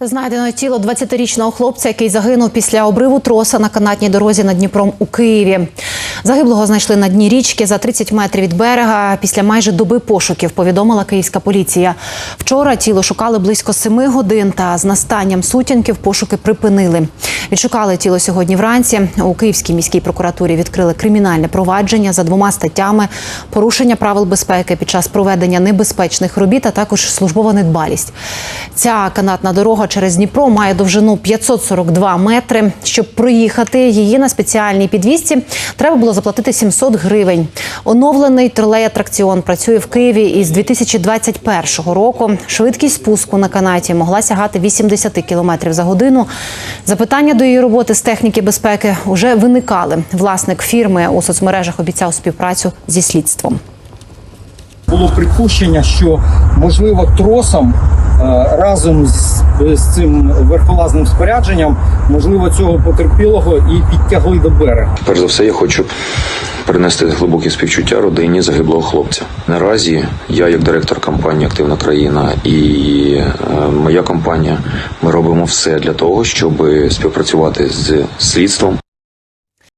Знайдено тіло 20-річного хлопця, який загинув після обриву троса на канатній дорозі над Дніпром у Києві. Загиблого знайшли на дні річки за 30 метрів від берега. Після майже доби пошуків повідомила київська поліція. Вчора тіло шукали близько 7 годин, та з настанням сутінків пошуки припинили. Відшукали тіло сьогодні вранці. У Київській міській прокуратурі відкрили кримінальне провадження за двома статтями: порушення правил безпеки під час проведення небезпечних робіт, а також службова недбалість. Ця канатна дорога через Дніпро має довжину 542 метри. Щоб проїхати її на спеціальній підвісці, треба було заплатити 700 гривень. Оновлений тролей-атракціон працює в Києві із 2021 року. Швидкість спуску на канаті могла сягати 80 км за годину. Запитання до її роботи з техніки безпеки вже виникали. Власник фірми у соцмережах обіцяв співпрацю зі слідством. було припущення, що можливо тросом разом з, з цим верхолазним спорядженням, можливо, цього потерпілого і підтягли до берега. Перш за все, я хочу принести глибокі співчуття родині загиблого хлопця. Наразі я, як директор компанії Активна країна і е, моя компанія, ми робимо все для того, щоб співпрацювати з слідством